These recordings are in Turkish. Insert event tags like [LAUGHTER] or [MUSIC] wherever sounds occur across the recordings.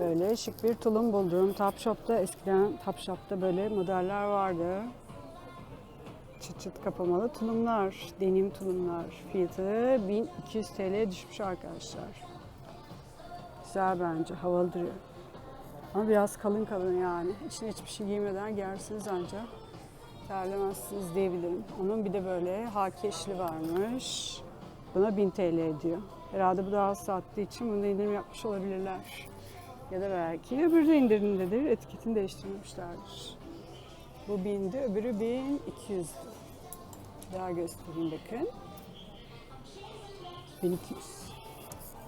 Böyle şık bir tulum buldum. Topshop'ta eskiden Topshop'ta böyle modeller vardı. Çıt çıt kapamalı tulumlar, denim tulumlar. Fiyatı 1200 TL düşmüş arkadaşlar. Güzel bence, havalı duruyor. Ama biraz kalın kalın yani. İçine hiçbir şey giymeden giyersiniz ancak terlemezsiniz diyebilirim. Onun bir de böyle hakeşli varmış. Buna 1000 TL ediyor. Herhalde bu daha az sattığı için bunda indirim yapmış olabilirler. Ya da belki öbürü de indirimdedir. Etiketini değiştirmemişlerdir. Bu 1000'di, öbürü 1200'dü. Daha göstereyim bakın. 1200.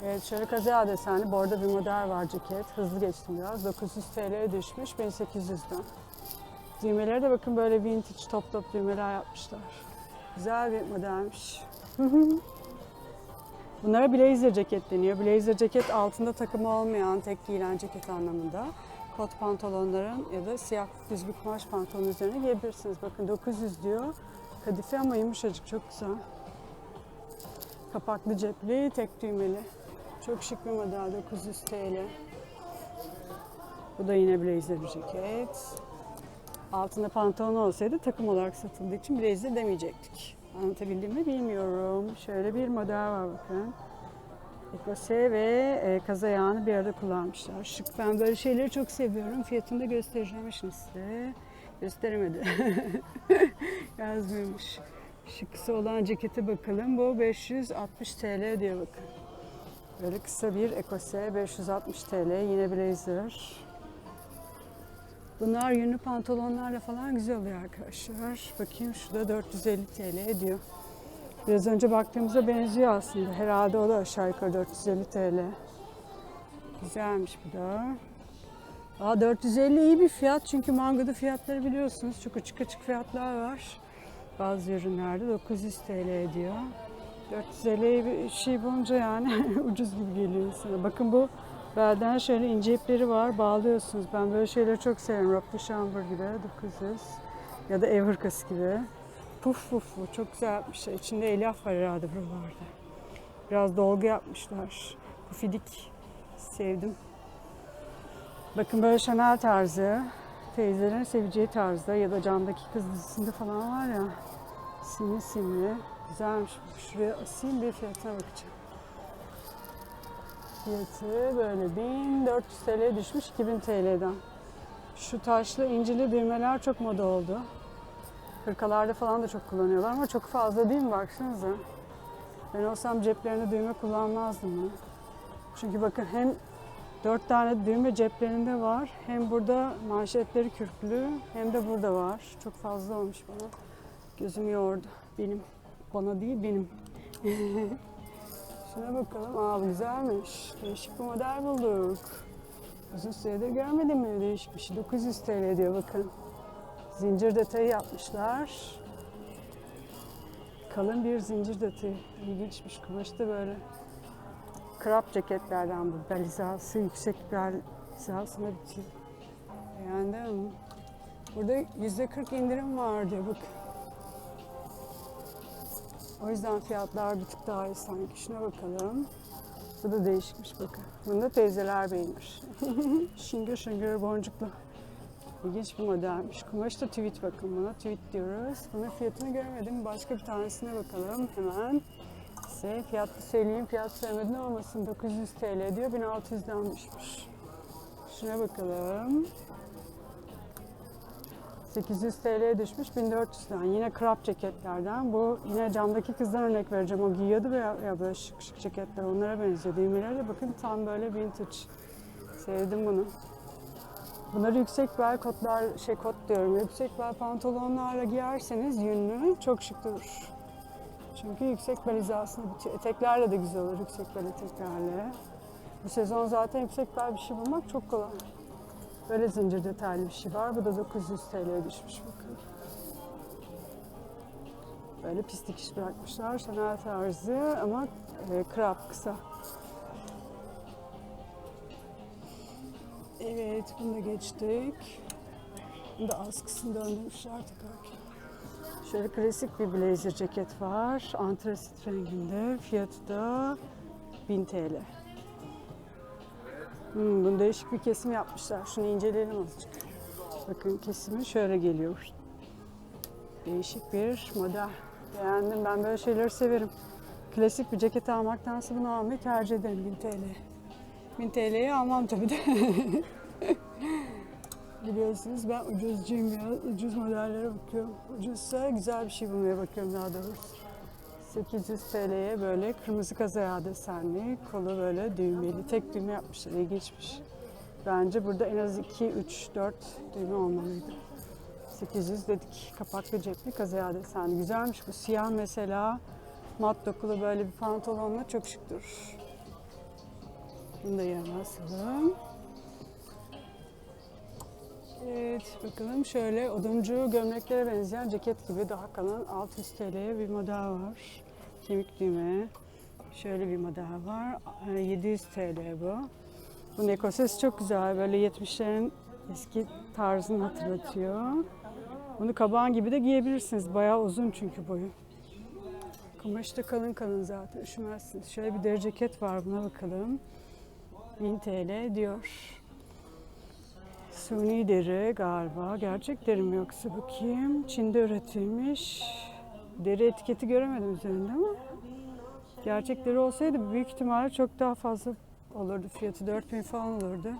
Evet şöyle kaza desenli bordo bir model var ceket. Hızlı geçtim biraz. 900 TL'ye düşmüş 1800'den. Düğmeleri de bakın böyle vintage top top düğmeler yapmışlar. Güzel bir modelmiş. [LAUGHS] Bunlara blazer ceket deniyor. Blazer ceket altında takımı olmayan tek giyilen ceket anlamında. Kot pantolonların ya da siyah düz bir kumaş pantolon üzerine giyebilirsiniz. Bakın 900 diyor. Kadife ama yumuşacık çok güzel. Kapaklı cepli, tek düğmeli. Çok şık bir model 900 TL. Bu da yine blazer bir ceket. Altında pantolon olsaydı takım olarak satıldığı için blazer demeyecektik. Anlatabildim mi bilmiyorum. Şöyle bir model var bakın. Ekose ve e, kaza yağını bir arada kullanmışlar. Şık. Ben böyle şeyleri çok seviyorum. Fiyatını da göstereceğim şimdi size. Gösteremedi. [LAUGHS] Yazmıyormuş. Şu kısa olan cekete bakalım. Bu 560 TL diyor bakın. Böyle kısa bir ekose 560 TL. Yine blazer. Bunlar yünlü pantolonlarla falan güzel oluyor arkadaşlar. Bakayım şurada 450 TL ediyor. Biraz önce baktığımıza benziyor aslında. Herhalde o da aşağı yukarı 450 TL. Güzelmiş bu da. Aa 450 iyi bir fiyat çünkü mangoda fiyatları biliyorsunuz. Çok açık açık fiyatlar var. Bazı ürünlerde 900 TL ediyor. 450 bir şey bulunca yani [LAUGHS] ucuz gibi geliyor sana. Bakın bu belden şöyle ince ipleri var. Bağlıyorsunuz. Ben böyle şeyleri çok seviyorum. Rocklı şambur gibi 900 ya da ev hırkası gibi. Puf puf puf. Çok güzel yapmışlar. İçinde elyaf var herhalde buralarda. Biraz dolgu yapmışlar. Pufidik. Sevdim. Bakın böyle Chanel tarzı. Teyzelerin seveceği tarzda ya da camdaki kız dizisinde falan var ya. Simli simli. Güzelmiş. Şuraya asayım bir fiyatına bakacağım. Fiyatı böyle 1400 TL düşmüş 2000 TL'den. Şu taşlı incili düğmeler çok moda oldu. Hırkalarda falan da çok kullanıyorlar ama çok fazla değil mi baksanıza. Ben olsam ceplerine düğme kullanmazdım bunu. Çünkü bakın hem dört tane düğme ceplerinde var. Hem burada manşetleri kürklü hem de burada var. Çok fazla olmuş bana. Gözüm yordu. Benim. Bana değil benim. [LAUGHS] Şuna bakalım. Aa güzelmiş. Değişik bir model bulduk. Uzun süredir görmedim mi değişik bir şey. 900 TL diyor bakın. Zincir detayı yapmışlar. Kalın bir zincir detayı. İlginçmiş. Kumaşı da böyle. Krap ceketlerden bu. Bel hizası, yüksek bel hizasına bitiyor. Beğendim. Burada %40 indirim var diyor bakın. O yüzden fiyatlar bir tık daha iyi sanki. Şuna bakalım. Bu da değişikmiş bakın. Bunu da teyzeler beğenir. [LAUGHS] şıngır şıngır boncuklu. İlginç bir modelmiş. Kumaş da tweet bakın buna. Tweet diyoruz. Bunun fiyatını görmedim. Başka bir tanesine bakalım hemen. Size fiyatı söyleyeyim. Fiyat söylemeden olmasın. 900 TL diyor. 1600'den düşmüş. Şuna bakalım. 800 TL'ye düşmüş 1400'den. Yine crop ceketlerden. Bu yine camdaki kızdan örnek vereceğim. O giyiyordu ya, ya böyle şık şık ceketler. Onlara benziyor. Düğmeleri de bakın tam böyle vintage. Sevdim bunu. Bunları yüksek bel kotlar, şey kot diyorum. Yüksek bel pantolonlarla giyerseniz yünlü çok şık durur. Çünkü yüksek bel hizasını bitiyor. Eteklerle de güzel olur yüksek bel eteklerle. Bu sezon zaten yüksek bel bir şey bulmak çok kolay. Böyle zincir detaylı bir şey var. Bu da 900 TL'ye düşmüş bakın. Böyle pislik iş bırakmışlar. Chanel tarzı ama e, krap kısa. Evet bunu da geçtik. Bunu da askısını döndürmüşler takarken. Şöyle klasik bir blazer ceket var. Antrasit renginde. Fiyatı da 1000 TL. Hmm, değişik bir kesim yapmışlar. Şunu inceleyelim azıcık. Bakın kesimi şöyle geliyor. Değişik bir model. Beğendim. Ben böyle şeyleri severim. Klasik bir ceket almaktansa bunu almayı tercih ederim 1000 TL. 1000 TL'ye almam tabii de. [LAUGHS] Biliyorsunuz ben ucuzcuyum ya. Ucuz modellere bakıyorum. Ucuzsa güzel bir şey bulmaya bakıyorum daha doğrusu. 800 TL'ye böyle kırmızı kazaya desenli, kolu böyle düğmeli, tek düğme yapmışlar, ilginçmiş. Bence burada en az 2, 3, 4 düğme olmalıydı. 800 dedik, kapaklı cepli kazaya desenli. Güzelmiş bu siyah mesela, mat dokulu böyle bir pantolonla çok şık durur. Bunu da yerine asalım. Evet bakalım şöyle oduncu gömleklere benzeyen ceket gibi daha kalın 600 TL'ye bir model var. Kemik düğme. Şöyle bir model var. Ee, 700 TL bu. Bu ekoses çok güzel. Böyle 70'lerin eski tarzını hatırlatıyor. Bunu kaban gibi de giyebilirsiniz. Bayağı uzun çünkü boyu. Kumaş da kalın kalın zaten. Üşümezsiniz. Şöyle bir deri ceket var. Buna bakalım. 1000 TL diyor. Suni deri galiba. Gerçek deri mi yoksa bakayım. Çin'de üretilmiş. Deri etiketi göremedim üzerinde ama gerçek deri olsaydı büyük ihtimalle çok daha fazla olurdu. Fiyatı 4000 falan olurdu.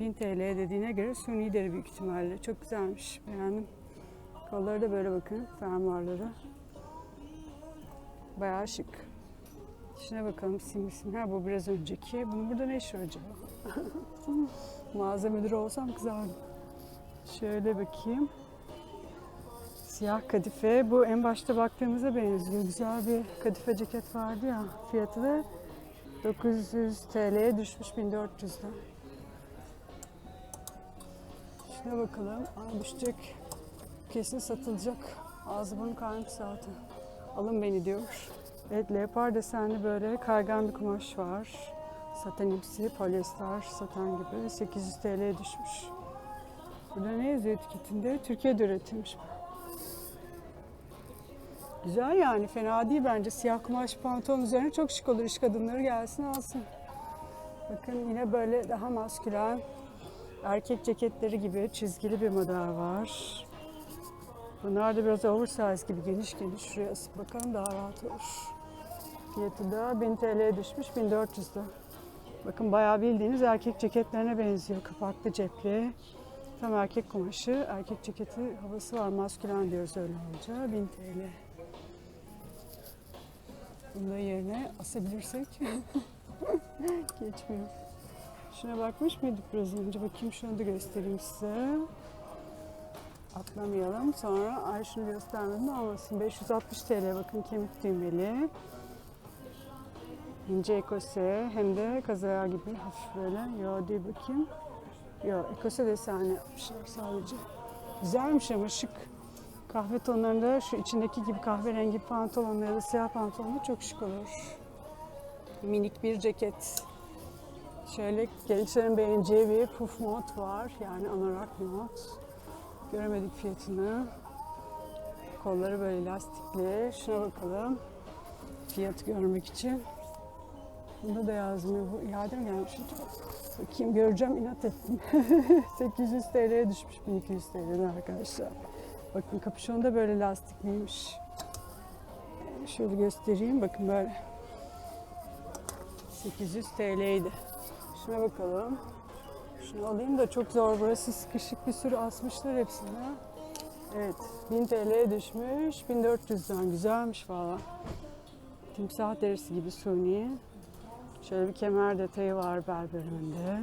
1000 TL dediğine göre suni deri büyük ihtimalle. Çok güzelmiş. Beğendim. Kolları da böyle bakın. Fermuarları. Bayağı şık. Şuna bakalım simlisin. Ha bu biraz önceki. Bunun burada ne işi acaba? [LAUGHS] Mağaza müdürü olsam kızardım. Şöyle bakayım. Siyah kadife. Bu en başta baktığımıza benziyor. Güzel bir kadife ceket vardı ya. Fiyatı da 900 TL'ye düşmüş 1400'den. Şuna bakalım. Aa, düşecek. Kesin satılacak. Ağzı burnu kalmış zaten. Alın beni diyor. Evet leopar desenli böyle kaygan bir kumaş var. Satenimsi, polyester, saten gibi 800 TL'ye düşmüş. Burada ne yazıyor etiketinde? Türkiye'de üretilmiş. Güzel yani fena değil bence. Siyah kumaş pantolon üzerine çok şık olur. İş kadınları gelsin alsın. Bakın yine böyle daha maskülen erkek ceketleri gibi çizgili bir model var. Bunlar da biraz oversize gibi geniş geniş. Şuraya asıp bakalım daha rahat olur. Fiyatı da 1000 TL'ye düşmüş 1400'de. Bakın bayağı bildiğiniz erkek ceketlerine benziyor. Kapaklı cepli. Tam erkek kumaşı. Erkek ceketi havası var. Maskülen diyoruz öyle olunca. 1000 TL. Bunu da yerine asabilirsek. [LAUGHS] Geçmiyor. Şuna bakmış mıydık biraz önce? Bakayım şunu da göstereyim size. Atlamayalım. Sonra ay şunu göstermedim olmasın. 560 TL bakın kemik düğmeli. İnce ekose hem de kazaya gibi hafif böyle. Yo diye bakayım. Yo ekose desenli yapmışlar sadece. Güzelmiş ama şık. Kahve tonlarında şu içindeki gibi kahverengi pantolonla ya da siyah pantolonla çok şık olur. Minik bir ceket. Şöyle gençlerin beğeneceği bir puf mod var. Yani anorak mod. Göremedik fiyatını. Kolları böyle lastikli. Şuna bakalım. Fiyatı görmek için. Bunda da yazmıyor. Bu iade mi gelmiş acaba? Bakayım göreceğim inat ettim. [LAUGHS] 800 TL'ye düşmüş 1200 TL'den arkadaşlar. Bakın kapüşonu da böyle lastikliymiş. Şöyle göstereyim. Bakın böyle. 800 TL'ydi. Şuna bakalım. Şunu alayım da çok zor. Burası sıkışık bir sürü asmışlar hepsini. Evet. 1000 TL'ye düşmüş. 1400'den güzelmiş valla. Timsah derisi gibi suni. Şöyle bir kemer detayı var bel bölümünde.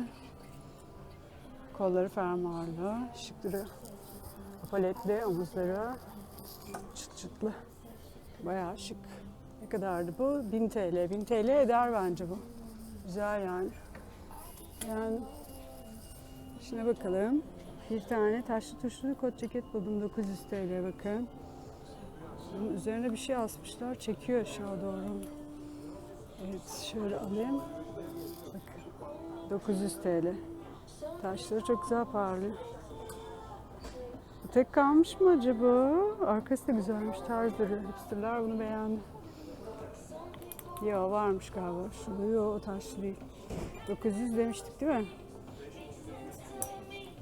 Kolları fermuarlı, şık duruyor. Paletli omuzları çıt çıtlı. Bayağı şık. Ne kadardı bu? 1000 TL. 1000 TL eder bence bu. Güzel yani. Yani şuna bakalım. Bir tane taşlı tuşlu kot ceket buldum 900 TL bakın. Bunun üzerine bir şey asmışlar. Çekiyor aşağı doğru. Evet şöyle alayım. Bakın. 900 TL. Taşları çok güzel parlıyor. Bu tek kalmış mı acaba? Arkası da güzelmiş. Tarz duruyor. Hipsterler bunu beğendi. Ya varmış galiba. Şurada yok o taşlı değil. 900 demiştik değil mi?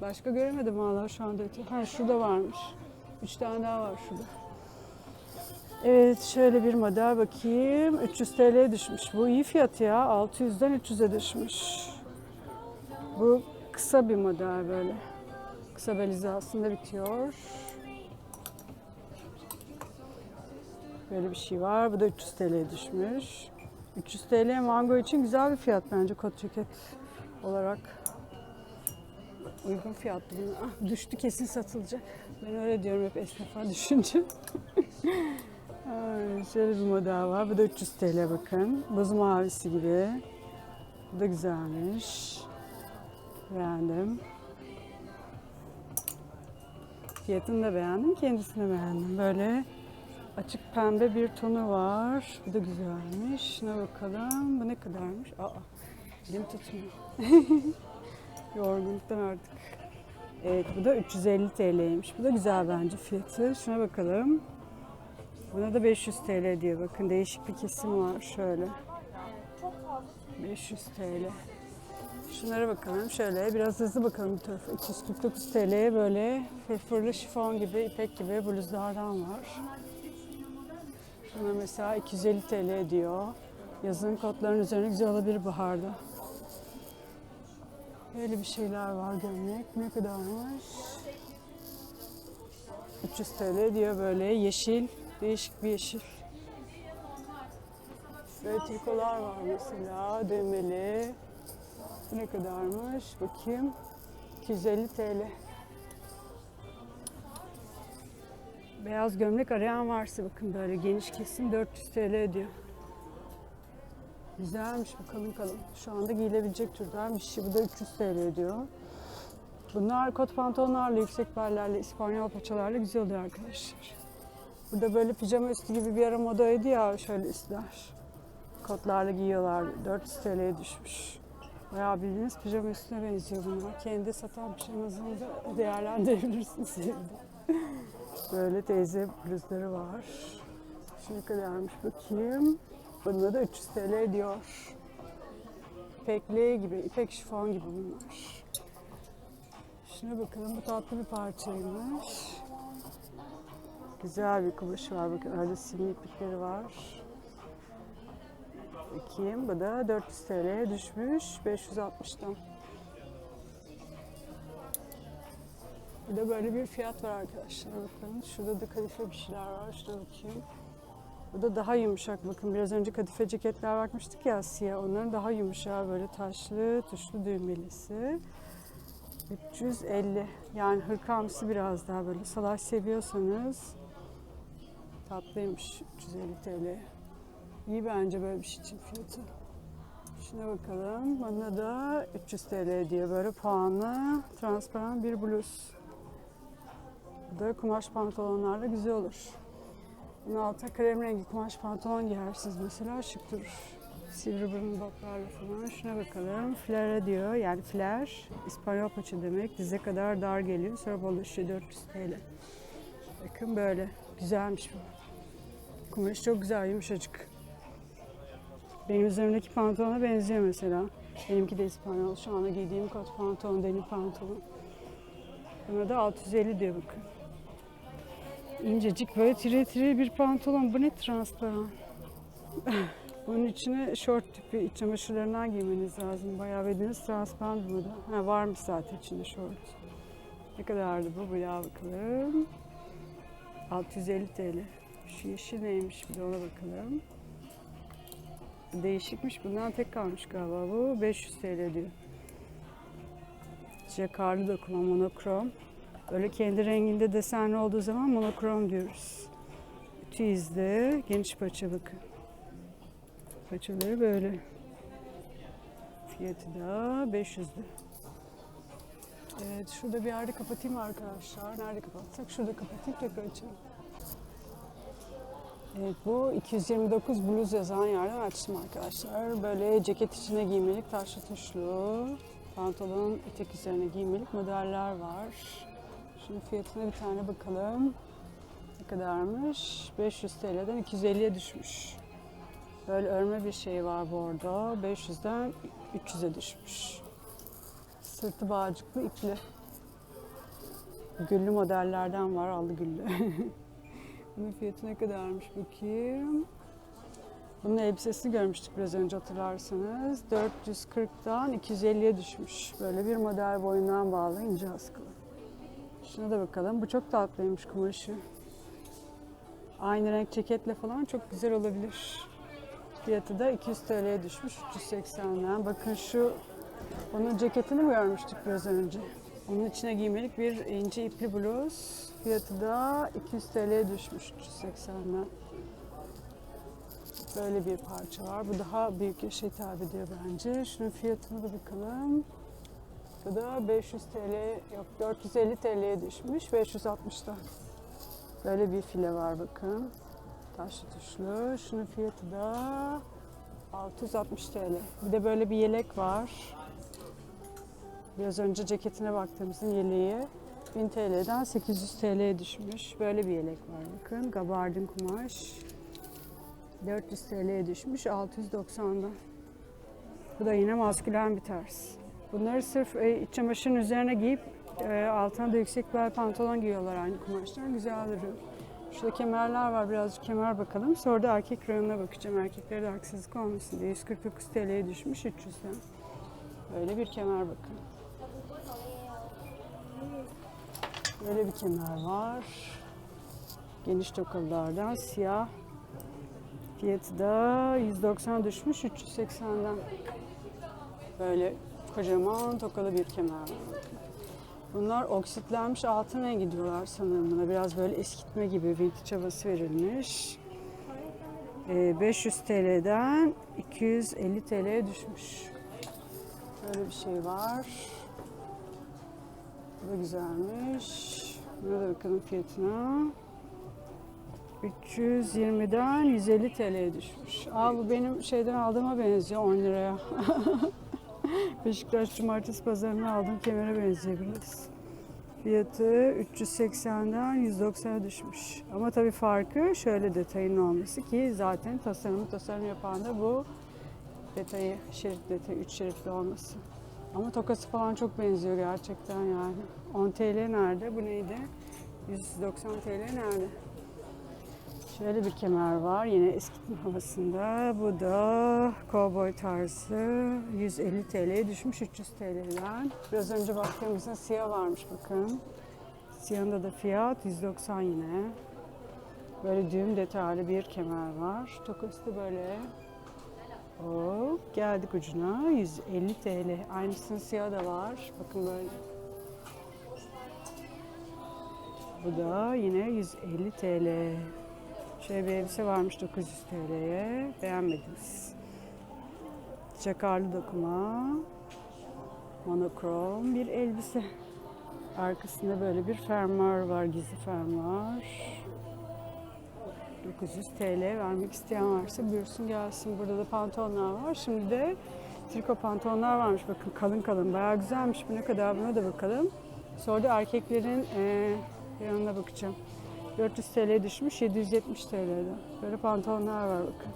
Başka göremedim valla şu anda. Ha şurada varmış. Üç tane daha var şurada. Evet şöyle bir model bakayım. 300 TL'ye düşmüş. Bu iyi fiyat ya. 600'den 300'e düşmüş. Bu kısa bir model böyle. Kısa bel hizasında bitiyor. Böyle bir şey var. Bu da 300 TL'ye düşmüş. 300 TL mango için güzel bir fiyat bence kot ceket olarak. Uygun fiyatlı bunlar. Ah, düştü kesin satılacak. Ben öyle diyorum hep esnafa [LAUGHS] düşünce. Ay, şöyle bir model var. Bu da 300 TL bakın. Buz mavisi gibi. Bu da güzelmiş. Beğendim. Fiyatını da beğendim, kendisini beğendim. Böyle açık pembe bir tonu var. Bu da güzelmiş. Şuna bakalım. Bu ne kadarmış? Aa, elim tutmuyor. [LAUGHS] Yorgunluktan artık. Evet, bu da 350 TL'ymiş. Bu da güzel bence fiyatı. Şuna bakalım. Buna da 500 TL diyor. Bakın değişik bir kesim var şöyle. 500 TL. Şunlara bakalım şöyle biraz hızlı bakalım bu tarafa. 249 TL'ye böyle fırfırlı şifon gibi, ipek gibi bluzlardan var. Şuna mesela 250 TL diyor. Yazın kotların üzerine güzel olabilir baharda. Böyle bir şeyler var gömlek. Ne kadarmış? 300 TL diyor böyle yeşil, değişik bir yeşil. Böyle trikolar var mesela, düğmeli. Bu ne kadarmış? Bakayım. 250 TL. Beyaz gömlek arayan varsa bakın böyle geniş kesim 400 TL ediyor. Güzelmiş bu kalın kalın. Şu anda giyilebilecek türden bir şey. Bu da 300 TL ediyor. Bunlar kot pantolonlarla, yüksek bellerle, İspanyol paçalarla güzel oluyor arkadaşlar. Burada böyle pijama üstü gibi bir ara modaydı ya şöyle üstler. Kotlarla giyiyorlar. 400 TL'ye düşmüş. Bayağı bildiğiniz pijama üstüne benziyor bunlar. Kendi satan pijamasını da değerlendirebilirsiniz evde. [LAUGHS] Böyle teyze bluzları var. Ne kadarmış bakayım. Bunda da 300 TL ediyor. İpekli gibi, ipek şifon gibi bunlar. Şuna bakalım bu tatlı bir parçaymış. Güzel bir kumaşı var bakın öyle simli iplikleri var. Bakayım bu da 400 TL'ye düşmüş 560'tan. Bir de böyle bir fiyat var arkadaşlar bakın. Şurada da kadife bir şeyler var. Şuna bakayım. Bu da daha yumuşak bakın. Biraz önce kadife ceketler bakmıştık ya siyah. Onların daha yumuşağı böyle taşlı, tuşlu düğmelisi. 350. Yani hırkamsı biraz daha böyle. Salaş seviyorsanız tatlıymış 350 TL. İyi bence böyle bir şey için fiyatı. Şuna bakalım. Bana da 300 TL diyor. Böyle puanlı, transparan bir bluz. Bu da kumaş pantolonlarla güzel olur. Bunun altına krem rengi kumaş pantolon giyersiniz mesela şık durur. Sivri burun botlarla falan. Şuna bakalım. Flare diyor. Yani flair. İspanyol paça demek. Dize kadar dar geliyor. Sonra bollaşıyor 400 TL. Bakın böyle. Güzelmiş bu. Kumaş çok güzel, yumuşacık. Benim üzerimdeki pantolona benziyor mesela. Benimki de İspanyol. Şu anda giydiğim kot pantolon, deni pantolon. Buna da 650 diyor bakın. İncecik böyle tire tire bir pantolon. Bu ne transparan. [LAUGHS] Bunun içine şort tipi iç çamaşırlarından giymeniz lazım. Bayağı bildiğiniz transparan bu da. Ha, varmış zaten içinde şort. Ne kadardı bu? Bir daha bakalım. 650 TL. Şu yeşil neymiş bir de ona bakalım. Değişikmiş. Bundan tek kalmış galiba bu. 500 TL diyor. Jakarlı dokuma monokrom. Böyle kendi renginde desenli olduğu zaman monokrom diyoruz. Ütü izli, geniş paça bakın. Paçaları böyle. Fiyatı da 500 lira. Evet, şurada bir yerde kapatayım arkadaşlar. Nerede kapatsak? Şurada kapatayım tekrar açalım. Evet, bu 229 bluz yazan yerden açtım arkadaşlar. Böyle ceket içine giymelik taşlı tuşlu, pantolon etek üzerine giymelik modeller var. Şimdi fiyatına bir tane bakalım. Ne kadarmış? 500 TL'den 250'ye düşmüş. Böyle örme bir şey var bu arada. 500'den 300'e düşmüş. Sırtı bağcıklı ipli. Güllü modellerden var allı güllü. [LAUGHS] Bunun fiyatı ne kadarmış bakayım. Bunun elbisesini görmüştük biraz önce hatırlarsanız. 440'dan 250'ye düşmüş. Böyle bir model boyundan bağlı ince askılı. Şuna da bakalım. Bu çok tatlıymış kumaşı. Aynı renk ceketle falan çok güzel olabilir. Fiyatı da 200 TL'ye düşmüş 380'den. Bakın şu onun ceketini mi görmüştük biraz önce? Onun içine giymelik bir ince ipli bluz. Fiyatı da 200 TL'ye düşmüş 380'den. Böyle bir parça var. Bu daha büyük yaşa hitap ediyor bence. Şunun fiyatına da bakalım. Bu da 500 TL, yok 450 TL'ye düşmüş. 560'da. Böyle bir file var bakın. Taşlı tuşlu. Şunun fiyatı da 660 TL. Bir de böyle bir yelek var. Biraz önce ceketine baktığımızın yeleği 1000 TL'den 800 TL'ye düşmüş. Böyle bir yelek var bakın. Gabardin kumaş. 400 TL'ye düşmüş 690'dan. Bu da yine maskülen bir tarz. Bunları sırf e, iç çamaşırın üzerine giyip e, altına da yüksek bel pantolon giyiyorlar aynı kumaştan. Güzel duruyor. Şurada kemerler var. Birazcık kemer bakalım. Sonra da erkek rayonuna bakacağım. Erkeklere de haksızlık olmasın diye. 149 TL'ye düşmüş 300'den. Böyle bir kemer bakın. Böyle bir kemer var. Geniş tokalılardan siyah. Fiyatı da 190 düşmüş 380'den. Böyle kocaman tokalı bir kemer. Bunlar oksitlenmiş altın rengi diyorlar sanırım buna. Biraz böyle eskitme gibi vintage havası verilmiş. Ee, 500 TL'den 250 TL'ye düşmüş. Böyle bir şey var. Da güzelmiş. Buna da bakalım fiyatına. 320'den 150 TL'ye düşmüş. Aa bu benim şeyden aldığıma benziyor 10 liraya. [LAUGHS] Beşiktaş Cumartesi Pazarı'na aldığım kemere benziyor biraz. Fiyatı 380'den 190'a düşmüş. Ama tabii farkı şöyle detayın olması ki zaten tasarımı tasarım yapan da bu detayı, şerit detayı, 3 şeritli olması. Ama tokası falan çok benziyor gerçekten yani. 10 TL nerede? Bu neydi? 190 TL nerede? Şöyle bir kemer var yine eskitme havasında. Bu da cowboy tarzı 150 TL'ye düşmüş 300 TL'den. Biraz önce baktığımızda siyah varmış bakın. Siyahında da fiyat 190 yine. Böyle düğüm detaylı bir kemer var. Tokası da böyle. Hop geldik ucuna 150 TL. Aynısının siyah da var. Bakın böyle. Bu da yine 150 TL. Şöyle bir elbise varmış 900 TL'ye. Beğenmediniz. Çakarlı dokuma. Monokrom bir elbise. Arkasında böyle bir fermuar var. Gizli fermuar. 900 TL vermek isteyen varsa buyursun gelsin. Burada da pantolonlar var. Şimdi de triko pantolonlar varmış. Bakın kalın kalın. Bayağı güzelmiş. Bu ne kadar buna da bakalım. Sonra da erkeklerin e, yanına bakacağım. 400 TL düşmüş 770 TL'den. Böyle pantolonlar var bakın.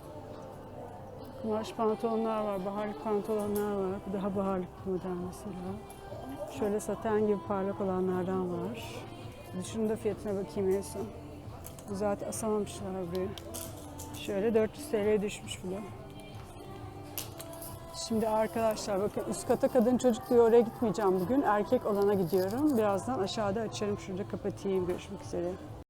Kumaş pantolonlar var, baharlık pantolonlar var. Bu daha baharlık model mesela. Şöyle saten gibi parlak olanlardan var. Şunun da fiyatına bakayım en son. Bu zaten asamamışlar buraya. Şöyle 400 TL'ye düşmüş bu. Şimdi arkadaşlar bakın üst kata kadın çocuk diyor oraya gitmeyeceğim bugün. Erkek olana gidiyorum. Birazdan aşağıda açarım. Şurada kapatayım. Görüşmek üzere.